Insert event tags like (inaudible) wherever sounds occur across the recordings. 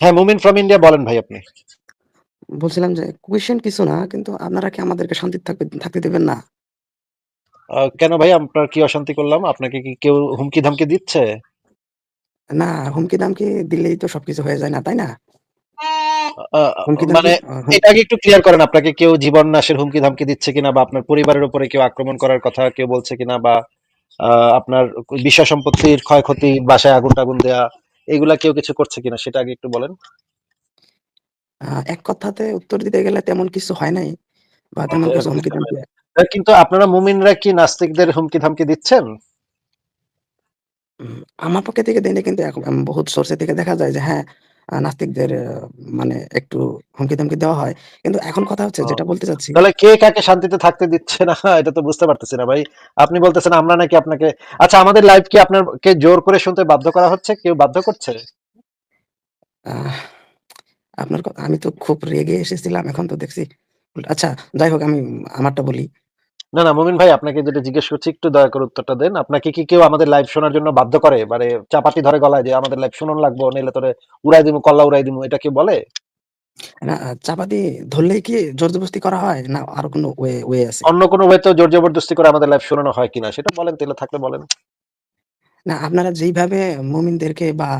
হ্যাঁ, মুমিন from India বলেন ভাই আপনি। বলছিলাম যে কোয়েশ্চেন কিছু না। কিন্তু আপনারা কি আমাদেরকে শান্তিতে থাকবে থাকতে দিবেন না? কেন ভাই আপনার কি অশান্তি করলাম? আপনাকে কি কেউ হুমকি-ধামকি দিচ্ছে? না, হুমকি-দামকি দিলেই তো সবকিছু হয়ে যায় না, তাই না? মানে আ এটা আগে একটু ক্লিয়ার করেন আপনাকে কেউ জীবন নাশের হুমকি-ধামকি দিচ্ছে কিনা বা আপনার পরিবারের উপরে কেউ আক্রমণ করার কথা কেউ বলছে কিনা বা আপনার বিষয় সম্পত্তির ক্ষয়ক্ষতি, বাসায় আগুন-টাগুন দেয়া এগুলা কেউ কিছু করছে কিনা সেটা আগে একটু বলেন? এক কথাতে উত্তর দিতে গেলে তেমন কিছু হয় নাই বা তেমন কিছু হুমকি-দামকি কিন্তু আপনারা মুমিনরা কি নাস্তিকদের হুমকি-ধামকি দিচ্ছেন? আমার পক্ষে থেকে দেয়নি কিন্তু বহুত সোর্সে থেকে দেখা যায় যে হ্যাঁ, নাস্তিকদের মানে একটু হুমকি-ধামকি দেওয়া হয়। কিন্তু এখন কথা হচ্ছে যেটা বলতে চাচ্ছি তাহলে কে কাকে শান্তিতে থাকতে দিচ্ছে না (laughs) এটা তো বুঝতে পারতেছি না ভাই। আপনি বলতেছেন আমরা নাকি আপনাকে আচ্ছা আমাদের লাইভ কি আপনারকে জোর করে শুনতে বাধ্য করা হচ্ছে? কেউ বাধ্য করছে? আহ আপনার ক আমি তো খুব রেগে এসেছিলাম। এখন তো দেখছি আচ্ছা যাই হোক আমি আমারটা বলি। না, না মুমিন ভাই আপনাকে যেটা জিজ্ঞেস করছি একটু দয়া করে উত্তরটা দেন। আপনাকে কি কেউ আমাদের লাইভ শোনার জন্য বাধ্য করে? মানে চাপাটি ধরে গলায় যে আমাদের লাইভ শুনুন লাগবো নিলে তোরে উড়াই দিমু, কল্লা উড়াই দিমু এটা কি বলে? না চাপাতি ধরলেই কি জোর-জবরদস্তি করা হয়? না আর কোনো ওয়ে ওয়ে আছে? অন্য কোনো ওয়ে তো জোর জবরদস্তি করে আমাদের লাইভ শোনানো হয় কিনা সেটা বলেন তাহলে থাকলে বলেন। না আপনারা যেইভাবে মুমিনদেরকে বা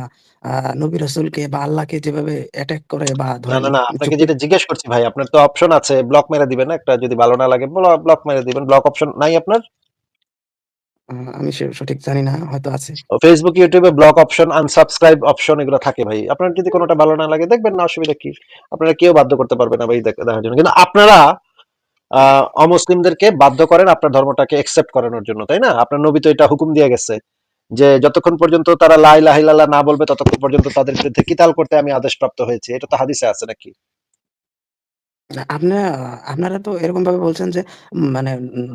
আ নবী রাসূলকে বা আল্লাহকে যেভাবে অ্যাটাক করে বা না, ধরেন না, না আপনাকে যেটা জিজ্ঞেস করছি ভাই আপনার তো অপশন আছে ব্লক মেরে দিবেন একটা যদি ভালো না লাগে ব্ল ব্লক মেরে দিবেন। ব্লক অপশন নাই আপনার? আ আমি সে সঠিক জানি না হয়তো আছে। ও Facebook, YouTube এ ব্লক অপশন, আনসাবস্ক্রাইব অপশন এগুলো থাকে ভাই। আপনার যদি কোনটা ভালো না লাগে দেখবেন না অসুবিধা কি? আপনারা কেউ বাধ্য করতে পারবে না ভাই দেখ দেখার জন্য। কিন্তু আপনারা আ অমুসলিমদেরকে বাধ্য করেন আপনার ধর্মটাকে অ্যাকসেপ্ট করানোর জন্য, তাই না? আপনার নবী তো এটা হুকুম দিয়ে গেছে। যে যতক্ষণ পর্যন্ত তারা লা ইলাহা ইল্লাল্লাহ না বলবে ততক্ষণ পর্যন্ত তাদের বিরুদ্ধে কিতাল করতে আমি আদেশপ্রাপ্ত হয়েছি। এটা তো হাদিসে আছে নাকি? না আপনা আপনারা তো এরকমভাবে বলছেন যে মানে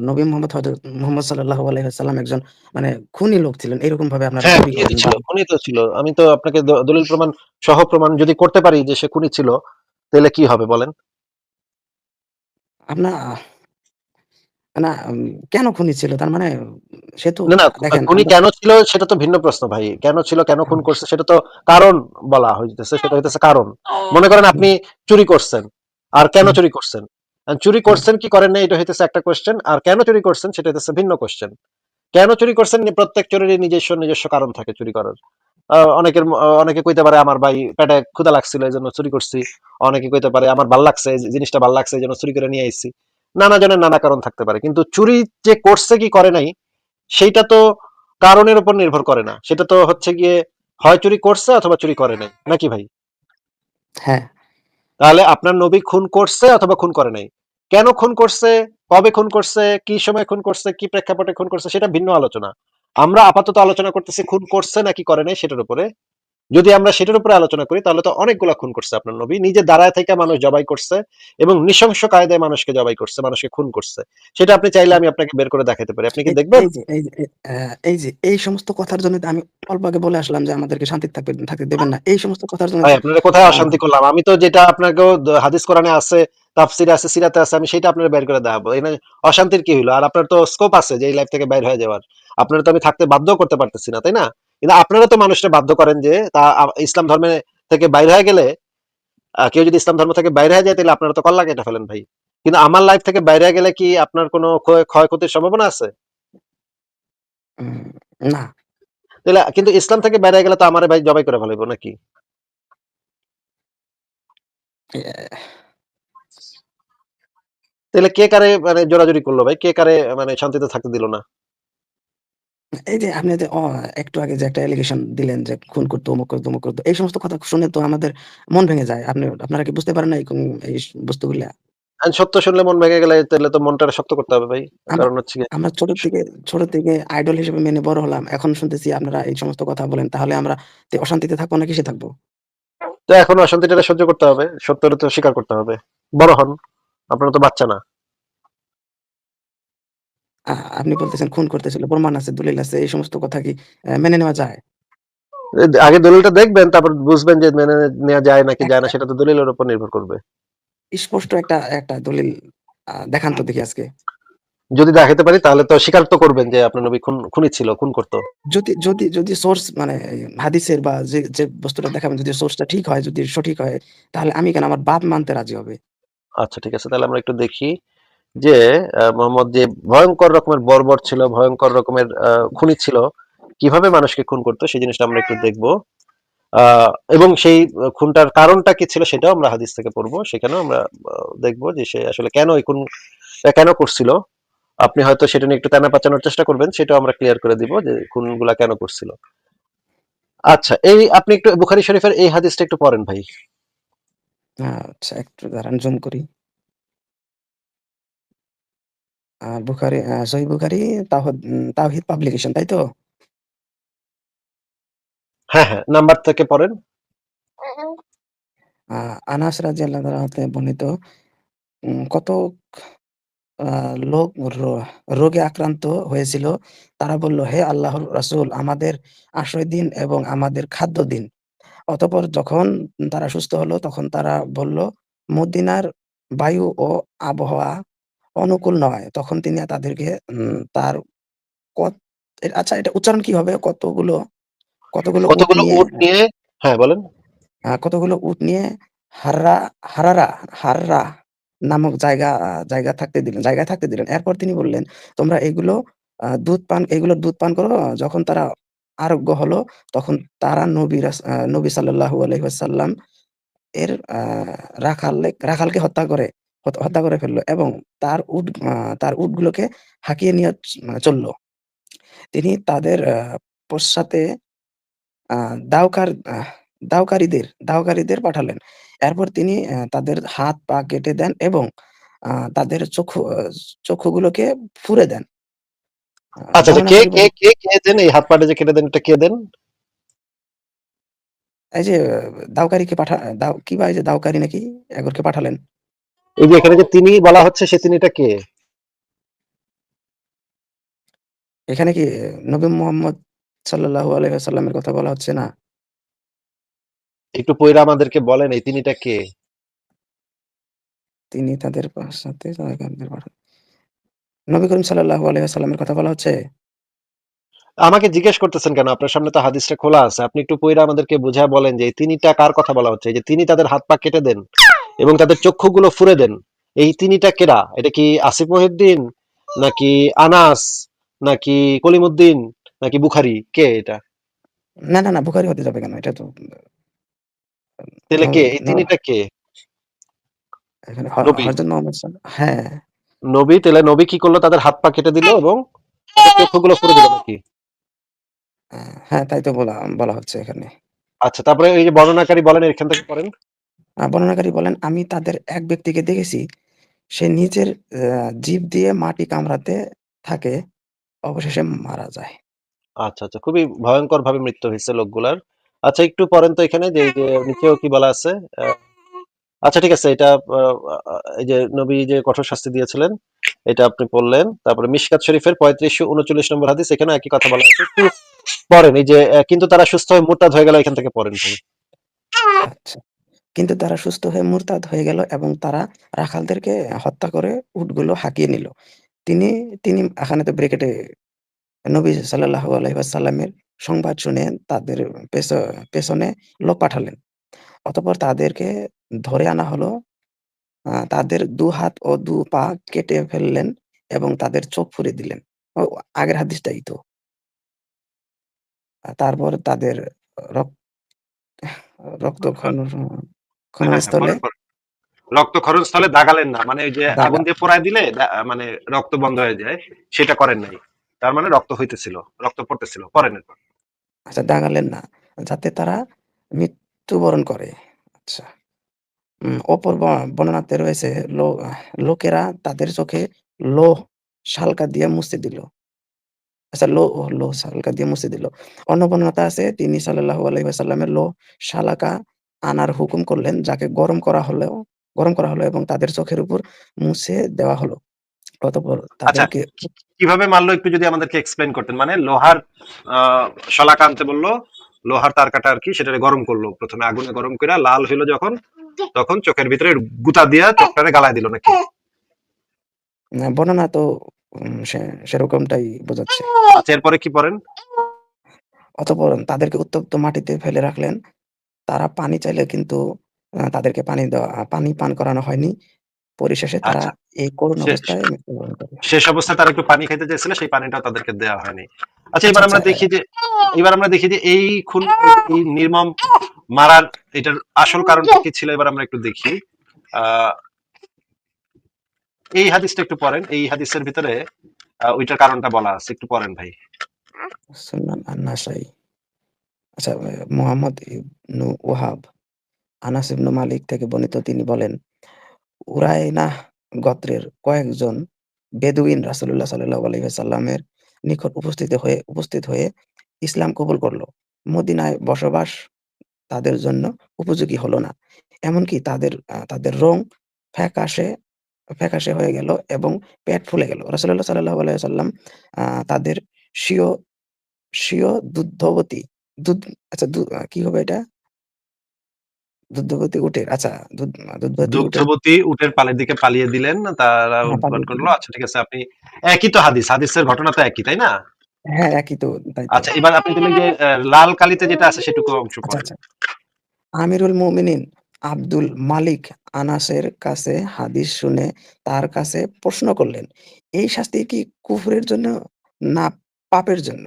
নবী মোহাম্মদ হযরত মুহাম্মদ সাল্লাল্লাহু আলাইহি ওয়াসাল্লাম একজন মানে খুনী লোক ছিলেন। এরকমভাবে আপনারা হ্যাঁ, খুনি তো ছিল, খুনি তো ছিল। আমি তো আপনাকে দলিল প্রমাণ সহ প্রমাণ যদি করতে পারি যে সে খুনি ছিল, তাহলে কি হবে বলেন? আপনা না কেন খুনী ছিল? তার মানে সে তো না, না খুনি কেন ছিল সেটা তো ভিন্ন প্রশ্ন ভাই। কেন ছিল, কেন খুন করছে সেটা তো কারণ বলা হইতেছে। সেটা হইতেছে কারণ। মনে করেন আপনি চুরি করছেন। আর কেন চুরি করছেন? চুরি করছেন কি করেন নাই এটা হইতেছে একটা কোয়েশ্চেন। আর কেন চুরি করছেন সেটা হইতেছে ভিন্ন কোয়েশ্চেন। কেন চুরি করছেন প্রত্যেক চোরেরই নিজস্ব, নিজস্ব কারণ থাকে চুরি করার। অনেকের অনেকে কইতে পারে আমার ভাই পেটে ক্ষুধা লাগছিল এজন্য চুরি করছি। অনেকে কইতে পারে আমার ভালো লাগছে জিনিসটা ভালো লাগছে এজন্য চুরি করে নিয়ে আইছি। নানা জনের নানা কারণ থাকতে পারে। কিন্তু চুরি যে করছে কি করে নাই সেইটা তো কারণের উপর নির্ভর করে না। সেটা তো হচ্ছে গিয়ে হয় চুরি করছে অথবা চুরি করে নাই। নাকি ভাই? হ্যাঁ, তাহলে আপনার নবী খুন করছে অথবা খুন করে নাই। কেন খুন করছে, কবে খুন করছে, কি সময় খুন করছে, কি প্রেক্ষাপটে খুন করছে সেটা ভিন্ন আলোচনা। আমরা আপাতত আলোচনা করতেছি খুন করছে নাকি করে নাই সেটার উপরে। যদি আমরা সেটার উপরে আলোচনা করি তাহলে তো অনেকগুলা খুন করছে আপনার নবী। নিজে দাঁড়ায় থাইকা মানুষ জবাই করছে এবং নৃশংস কায়দায় মানুষকে জবাই করছে, মানুষকে খুন করছে। সেটা আপনি চাইলে আমি আপনাকে বের করে দেখাইতে পারি। আপনি কি দেখবেন? এই যে এই সমস্ত কথার জন্য আমি অল্প আগে বলে আসলাম যে আমাদেরকে শান্তিতে থাকবে থাকতে দেবেন না। এই সমস্ত কথার জন্য আপনারা কোথায় অশান্তি করলাম? আমি তো যেটা আপনাকেও হাদিস কোরআনে আছে, তাফসিরে আছে, সিরাতে আছে আমি সেটা আপনারে বের করে দেখাবো। এখানে অশান্তির কি হইল? আর আপনার তো স্কোপ আছে যে এই লাইফ থেকে বের হয়ে যাওয়ার। আপনারা তো আমি থাকতে বাধ্য করতে পারতেছি না, তাই না? কিন্তু আপনারা তো মানুষকে বাধ্য করেন যে তা ইসলাম ধর্মে থেকে বাইর হয়ে গেলে কেউ যদি ইসলাম ধর্ম থেকে বাইর হয়ে যায় তাহলে আপনারা তো কল্লা কেটে ফেলেন ভাই। কিন্তু আমার লাইফ থেকে বাইরে গেলে কি আপনার কোনো ক্ষয় ক্ষয়ক্ষতির সম্ভাবনা আছে? না। কিন্তু ইসলাম থেকে বাইরে গেলে তো আমারে ভাই জবাই করে ফেলাইবো নাকি? এ তাইলে কে কারে মানে জোরাজুরি করল ভাই? কে কারে মানে শান্তিতে থাকতে দিল না? এই যে আপনি যে একটু আগে যে একটা অ্যালিগেশন দিলেন যে খুন করতো, অমুক করতো, তমুক করতো। এই সমস্ত কথা শুনে তো আমাদের মন ভেঙে যায়। আপনি আপনারা কি বুঝতে পারেন না এই বস্তুগুলা? সত্য শুনলে মন ভেঙে গেলে তাইলে তো মনটারে শক্ত করতে হবে ভাই। কারণ হচ্ছে আমরা ছোট থেকে ছোট থেকে আইডল হিসেবে মেনে বড় হলাম। এখন শুনতেছি আপনারা এই সমস্ত কথা বলেন। তাহলে আমরা অশান্তিতে থাকব না কিসে থাকব? তো এখন অশান্তিটা সহ্য করতে হবে। সত্যটা তো স্বীকার করতে হবে। বড় হন। আপনারা তো বাচ্চা না। আপনি বলতেছেন খুন করতেছিল, প্রমাণ আছে, দলিল আছে। এই সমস্ত কথা কি মেনে নেওয়া যায়? আগে দলিলটা দেখবেন তারপর বুঝবেন যে মেনে নেয়া যায় নাকি যায় না সেটা তো দলিলের উপর নির্ভর করবে। স্পষ্ট একটা একটা দলিল দেখান তো দেখি আজকে। যদি দেখাতে পারি তাহলে তো স্বীকার তো করবেন যে আপনার নবী খুন খুনি ছিল খুন করতো যদি যদি যদি সোর্স মানে হাদিসের বা যে যে বস্তুটা দেখাবেন যদি সোর্সটা ঠিক হয় যদি সঠিক হয় তাহলে আমি কেন আমার বাপ মানতে রাজি হবে আচ্ছা ঠিক আছে তাহলে আমরা একটু দেখি যে মোহাম্মদ, যে ভয়ঙ্কর রকমের বর্বর ছিল, ভয়ঙ্কর রকমের খুনি ছিল, কীভাবে মানুষকে খুন করতো, সেই জিনিসটা আমরা একটু দেখব। এবং সেই খুনটার কারণটা কি ছিল সেটাও আমরা হাদিস থেকে পড়ব। সেখানেও আমরা দেখব যে সে আসলে কেন এই খুন কেন করছিল। আপনি হয়তো সেটা নিয়ে একটু টানা পাচানোর চেষ্টা করবেন, সেটাও আমরা ক্লিয়ার করে দিব যে খুনগুলা কেন করছিল। আচ্ছা এই আপনি একটু বুখারী শরীফের এই হাদিসটা একটু পড়েন ভাই। আচ্ছা একটু দাঁড়ান, জুম করি। আহ, বুখারি সহি বুখারি তাওহিদ উম, পাবলিকেশন তাই তো? হ্যাঁ হ্যাঁ নাম্বার থেকে পড়েন। আনাস রাদিয়াল্লাহু তাআলা হতে বর্ণিত উম, লোক র- রোগে আক্রান্ত হয়েছিল তারা বলল হে আল্লাহর রাসূল আমাদের আশ্রয় দিন এবং আমাদের খাদ্য দিন। অতঃপর যখন তারা সুস্থ হলো তখন তারা বলল মদিনার বায়ু ও আবহাওয়া অনুকূল নয়। তখন তিনি তাদেরকে তার কত আচ্ছা এটা উচ্চারণ কি হবে? কতগুলো কতগুলো কতগুলো উট নিয়ে হ্যাঁ বলেন। কতগুলো উট নিয়ে হাররা হারারা হাররা নামক জায়গা জায়গা থাকতে দিলেন জায়গায় থাকতে দিলেন। এরপর তিনি বললেন তোমরা এগুলো দুধ পান এগুলো দুধ পান করো। যখন তারা আরোগ্য হলো তখন তারা নবী নবী সাল্লাল্লাহু আলাইহি ওয়াসাল্লাম এর আহ, রাখাল রাখালকে হত্যা করে। হত্যা করে ফেলল এবং তার উট তার উটগুলোকে হাঁকিয়ে নিয়ে চলল। তিনি তাদের পশ্চাতে দাওকার দাওকারীদের দাওকারীদের পাঠালেন। এরপর তিনি তাদের হাত পা কেটে দেন এবং আহ, তাদের চক্ষু চক্ষুগুলোকে ফুঁড়ে দেন। আচ্ছা আচ্ছা কে কে কে কে দেন? এই হাত পাটে যে কেটে দেন এটা কে দেন? এই যে দাওকারীকে পাঠা দাও কি বা এই যে দাওকারী নাকি? একজনকে পাঠালেন। এই যে এখানে যে তিনি বলা হচ্ছে সে তিনিটা কে? এখানে কি নবী মোহাম্মদ সাল্লাল্লাহু আলাইহি ওয়াসাল্লামের কথা বলা হচ্ছে না? একটু পয়রা আমাদেরকে বলেন এই তিনিটা কে? তিনি তাদের সাথে দাওকারীদের পাঠান নবী করিম সাল্লাল্লাহু আলাইহি ওয়াসাল্লামের কথা বলা হচ্ছে? আমাকে জিজ্ঞেস করতেছেন কেন? আপনার সামনে তো হাদিসটা খোলা আছে। আপনি একটু পয়রা আমাদেরকে বুঝা বলেন যে এই তিনিটা কার কথা বলা হচ্ছে? যে তিনি তাদের হাত পা কেটে দেন। এবং তাদের চক্ষুগুলো ফুরে দেন। এই তিনিটা কেরা এটা কি আসিফ মহিউদ্দিন নাকি আনাস নাকি কলিমুদ্দিন নাকি বুখারি? কে এটা? না না না বুখারি হতে যাবে কেন? এটা তো তাহলে কে? এই তিনিটা কে? হ্যাঁ। নবী তাহলে নবী কি করল? তাদের হাত পা কেটে দিল এবং চক্ষুগুলো ফুরে দিল নাকি? হ্যাঁ তাই তো বলা বলা হচ্ছে এখানে। আচ্ছা তারপরে এই যে বর্ণনাকারী বলেন এখান থেকে পড়েন। বর্ণনাকারী বলেন আমি তাদের এক ব্যক্তিকে দেখেছি। সে নিজের জিভ দিয়ে মাটি কামড়াতে থাকে অবশেষে মারা যায়। আচ্ছা আচ্ছা খুবই ভয়ঙ্কর ভাবে মৃত্যু হয়েছে লোকগুলার। আচ্ছা একটু পড়েন তো এখানে যে যে নিচেও কি বলা আছে? আচ্ছা ঠিক আছে এটা এই যে নবী যে কঠোর শাস্তি দিয়েছিলেন এটা আপনি পড়লেন। তারপরে মিশকাত শরীফের পঁয়ত্রিশশো উনচল্লিশ নম্বর হাদিস এখানে একই কথা বলা আছে। একটু পড়েন এই যে কিন্তু তারা সুস্থ হয়ে মোরতাদ হয়ে গেল এখান থেকে পড়েন আচ্ছা। কিন্তু তারা সুস্থ হয়ে মুরতাদ হয়ে গেল এবং তারা রাখালদেরকে হত্যা করে উটগুলো হাঁকিয়ে নিল। তিনি তিনি এখানে তো ব্রেকেটে নবী সাল্লাহ আলাইহি ওয়াসাল্লামের সংবাদ শুনে তাদের পেছ- পেছনে লোক পাঠালেন। অতপর তাদেরকে ধরে আনা হলো তাদের দু হাত ও দু পা কেটে ফেললেন এবং তাদের চোখ ফুঁড়ে দিলেন। আগের হাদিসটাই তো। তারপর তাদের রক্ত রক্ত, রক্তক্ষরণ হ্যাঁ হ্যাঁ রক্তক্ষরণ স্থলে দাগালেন না মানে ওই যে আগুন দিয়ে পোড়ায় দিলে মানে রক্ত বন্ধ হয়ে যায় সেটা করেন নাই। তার মানে রক্ত হইতেছিল রক্ত পড়তেছিল এরপর। আচ্ছা দাগালেন না যাতে তারা মৃত্যুবরণ করে। আচ্ছা অপর বর্ণনাতে রয়েছে লোকেরা তাদের চোখে লোহ শালকা দিয়ে মুছে দিল। আচ্ছা লো লো শালকা দিয়ে মুছে দিল। অন্য বর্ণনাতে আছে তিনি সাল্লাল্লাহু আলাইহি ওয়াসাল্লামের লো শালাকা আনার হুকুম করলেন যাকে গরম করা হলো গরম করা হলো এবং তাদের চোখের উপর মুছে দেওয়া হলো অতঃপর আচ্ছা তাদেরকে কীভাবে মারলো একটু যদি আমাদেরকে এক্সপ্লেন করতেন মানে লোহার শলাকা আনতে বলল লোহার তার কাটা আর কি সেটা গরম করল প্রথমে আগুনে গরম করে লাল হইল যখন তখন চোখের ভিতরে গুতা দিয়া চোখটারে গালায় দিল নাকি বর্ণনা তো সেরকমটাই বোঝাচ্ছে। আচ্ছা এরপরে কি পড়েন? অতঃপর তাদেরকে উত্তপ্ত মাটিতে ফেলে রাখলেন। তারা পানি চাইলে কিন্তু আ তাদেরকে পানি দেওয়া পানি পান করানো হয়নি। পরিশেষে তারা আচ্ছা। এই করুণ অবস্থায় মৃত্যুবরণ করে। শেষ অবস্থায় তারা একটু পানি খাইতে চাইছিল, সেই পানিটাও তাদেরকে দেওয়া হয়নি। আচ্ছা আচ্ছা, এবার আচ্ছা আমরা দেখি যে এবার আমরা দেখি যে এই খুন এই নির্মম মারার এটার আসল কারণটা কি ছিল এবার আমরা একটু দেখি। আ এই হাদিসটা একটু পড়েন। এই হাদিসের ভিতরে আ ওইটার কারণটা বলা আছে। একটু পড়েন ভাই। সুনান আন-নাসাই। আচ্ছা এ মুহাম্মদ ইবনু ওহাব আনাস ইবনু মালিক থেকে বর্ণিত তিনি বলেন, উরায়নাহ গোত্রের কয়েকজন বেদুইন রাসূলুল্লাহ আলাইহি ওয়াসাল্লামের নিকট উপস্থিত হয়ে উপস্থিত হয়ে ইসলাম কবুল করল। মদিনায় বসবাস তাদের জন্য উপযোগী হলো না। এমনকি তাদের তাদের রং ফ্যাকাশে ফ্যাকাশে হয়ে গেল এবং পেট ফুলে গেল। রাসূলুল্লাহ সাল্লাল্লাহু আলাইহি ওয়াসাল্লাম আ তাদের স্বীয় স্বীয় দুগ্ধবতী দুধ আচ্ছা দু আ কি হবে এটা? দুগ্ধবতী উটের আচ্ছা দুধ দুধবতী উটের দুগ্ধবতী উটের পালের দিকে পালিয়ে দিলেন। তারা হ্যাঁ, পালিয়ে করল। দিলেন। আচ্ছা ঠিক আছে আপনি একই তো হাদিস। হাদিসের ঘটনা তো একই, তাই না? হ্যাঁ, একই তো তাই তো। আচ্ছা এবার আপনি তাহলে যে অ্যা লাল কালিতে যেটা আছে সেটুকু অংশ আচ্ছা, পড়েন। আচ্ছা। আমিরুল মুমিনিন আব্দুল মালিক আনাসের কাছে হাদিস শুনে তার কাছে প্রশ্ন করলেন, "এই শাস্তি কি কুফরের জন্য না পাপের জন্য?"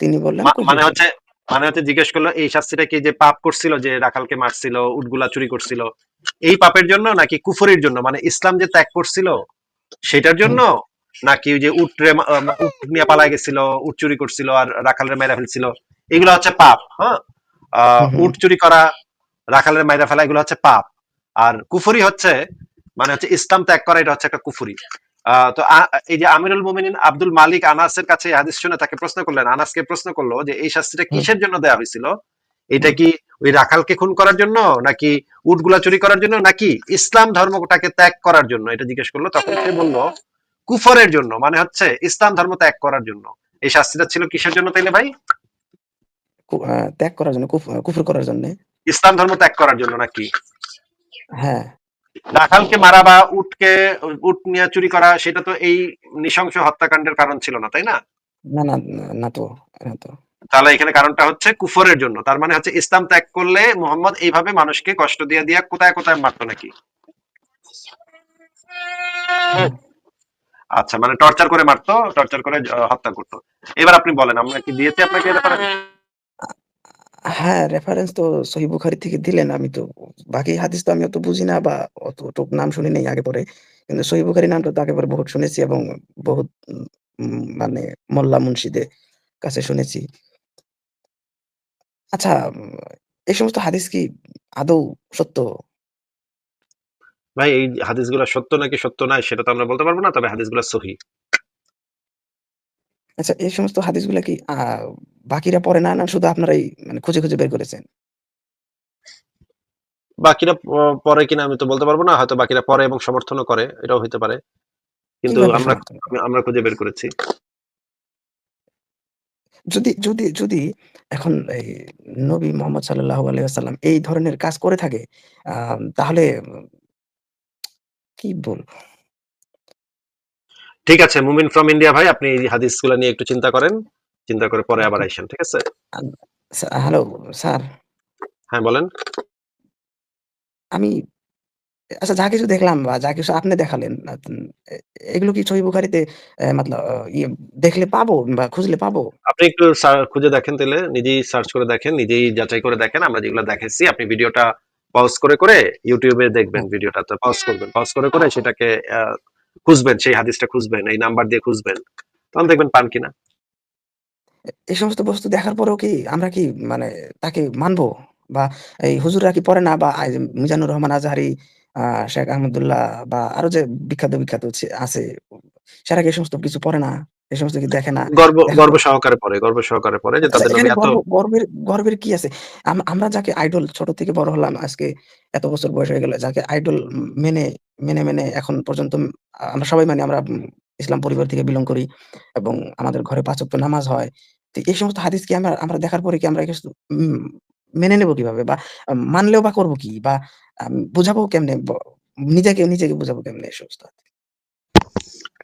তিনি বললেন, মা "কুফরের মানে জন্য।" মানে হচ্ছে জিজ্ঞেস করল এই শাস্তিটা কি যে পাপ করছিল যে রাখালকে মারছিল, উটগুলা চুরি করছিল, এই পাপের জন্য নাকি কুফরির জন্য? মানে ইসলাম যে ত্যাগ করছিল সেটার জন্য? নাকি যে উটরে উট নিয়ে পালায় গেছিল, উট চুরি করছিল আর রাখালের মাইরা ফেলছিল। এগুলো হচ্ছে পাপ, হ্যাঁ? উট চুরি করা, রাখালের মাইরা ফেলা এগুলো হচ্ছে পাপ। আর কুফরি হচ্ছে মানে হচ্ছে ইসলাম ত্যাগ করা এটা হচ্ছে একটা কুফরি। তো এই যে আমিরুল মুমিনিন আব্দুল মালিক আনাসের কাছে হাদিস শুনে তাকে প্রশ্ন করলেন। আনাসকে প্রশ্ন করল যে এই শাস্তিটা কিসের জন্য দেয়া হয়েছিল? এটা কি ওই রাখালকে খুন করার জন্য নাকি উটগুলা চুরি করার জন্য নাকি ইসলাম ধর্মটাকে ত্যাগ করার জন্য? এটা জিজ্ঞেস করল। তখন সে বলল কুফরের জন্য। মানে হচ্ছে ইসলাম ধর্ম ত্যাগ করার জন্য। এই শাস্তিটা ছিল কিসের জন্য তাইলে ভাই? ত্যাগ করার জন্য কুফর করার জন্যে। ইসলাম ধর্ম ত্যাগ করার জন্য নাকি? হ্যাঁ। রাখালকে মারা বা উটকে উট নিয়ে চুরি করা সেটা তো এই নৃশংস হত্যাকাণ্ডের কারণ ছিল না, তাই না? না, না, না তো, না তো। তাহলে এখানে কারণটা হচ্ছে কুফরের জন্য। তার মানে হচ্ছে ইসলাম ত্যাগ করলে মুহাম্মদ এইভাবে মানুষকে কষ্ট দিয়া দিয়া কোথায়, কোথায় মারতো নাকি? আচ্ছা মানে টর্চার করে মারতো, টর্চার করে হত্যা করতো এবার আপনি বলেন আমরা কি দিয়েছি আপনাকে? আ হ্যাঁ, রেফারেন্স তো সহিহ বুখারী থেকে দিলেন। আমি তো বাকি হাদিস তো আমি অত বুঝি না বা অতটুক নাম শুনি নাই আগে পরে। কিন্তু সহিহ বুখারী নামটা তো আগেবার বহুত শুনেছি এবং বহুত মানে মোল্লা মুন্সিদের কাছে শুনেছি। আচ্ছা এই সমস্ত হাদিস কি আদৌ সত্য? ভাই এই হাদিসগুলা সত্য নাকি সত্য নয় সেটা তো আমরা বলতে পারব না। তবে হাদিসগুলা সহিহ। আচ্ছা এই সমস্ত হাদিসগুলা কি আ বাকিরা পড়ে না, না শুধু আপনারাই মানে খুঁজে, খুঁজে বের করেছেন? বাকিরা প পড়ে কিনা আমি তো বলতে পারব না। হয়তো বাকিরা পড়ে এবং সমর্থনও করে। এটাও হইতে পারে। কিন্তু কীভাবে আমরা সমর্থন করে? আমরা খুঁজে বের করেছি। যদি যদি যদি এখন এই নবী মোহাম্মদ সাল্লাল্লাহু আলাইহি ওয়াসাল্লাম এই ধরনের কাজ করে থাকে আ তাহলে কি বলব? ঠিক আছে মুমিন ফ্রম ইন্ডিয়া ভাই আপনি এই হাদিসগুলা নিয়ে একটু চিন্তা করেন। চিন্তা করে পরে আবার। আইসেন। ঠিক আছে? Hello sir. হ্যাঁ বলেন। আমি আচ্ছা যা কিছু দেখলাম বা যা কিছু আপনি দেখালেন এগুলো কি সহিহ বুখারীতে মতলব ইয়ে দেখলে পাবো বা খুঁজলে পাবো? আপনি একটু খুঁজে দেখেন তাহলে নিজেই সার্চ করে দেখেন, নিজেই যাচাই করে দেখেন। আমরা যেগুলো দেখেছি আপনি ভিডিওটা পজ করে, করে ইউটিউবে দেখবেন। ভিডিওটা। তো পজ করবেন। পজ করে, করে সেটাকে খুঁজবেন, সেই হাদিসটা খুঁজবেন। এই নাম্বার দিয়ে খুঁজবেন। তখন দেখবেন পান কিনা। এই সমস্ত বস্তু দেখার পরেও কি আমরা কি মানে তাকে মানবো? বা এই হুজুররা কি পড়ে না বা মিজানুর রহমান আজহারি, শেখ আহমদুল্লাহ বা আরও যে বিখ্যাত, বিখ্যাত আছে সেরা কি সমস্ত কিছু পড়ে না? এই সমস্ত কিছু দেখে না? গর্ব গর্ব সহকারে পড়ে, গর্ব সহকারে পড়ে যে তাদের এত গর্বের গর্বের কি আছে? আমরা যাকে আইডল ছোট থেকে বড় হলাম আজকে এত বছর বয়স হয়ে গেল। যাকে আইডল মেনে, মেনে, মেনে এখন পর্যন্ত আমরা সবাই মানি আমরা ইসলাম পরিবার থেকে বিলং করি এবং আমাদের ঘরে ৫ ওয়াক্ত নামাজ হয়। তো এই সমস্ত হাদিস কি আমরা আমরা দেখার পরে কি আমরা মেনে নেব কীভাবে? বা মানলেও বা করব কি? বা বুঝাবো কেমনে? নিজেকে নিজেকে বুঝাবো কেমনে এই সমস্ত?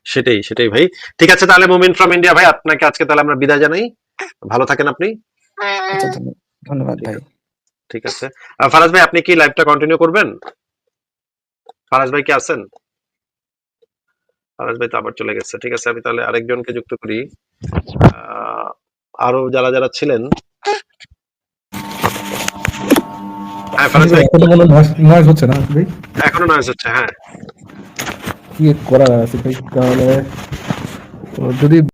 সেটাই সেটাই ভাই। ঠিক আছে তাহলে মুমিন ফ্রম ইন্ডিয়া ভাই আপনাকে আজকে তাহলে আমরা বিদায় জানাই। ভালো থাকেন আপনি। আচ্ছা ধন্যবাদ। ভাই। ঠিক আছে। ফারাজ ভাই আপনি কি লাইভটা কন্টিনিউ করবেন? ফারাজ ভাই কি আছেন? ফারাজ ভাই তো আবার চলে গেছে। ঠিক আছে আমি তাহলে আরেকজনকে যুক্ত করি। আহ, আরও যারা যারা ছিলেন। হ্যাঁ ফারাজ ভাই। এখনও নয়েজ হচ্ছে না ভাই? এখনও নয়েজ হচ্ছে হ্যাঁ। কি করার আছে ভাই তাহলে তো যদি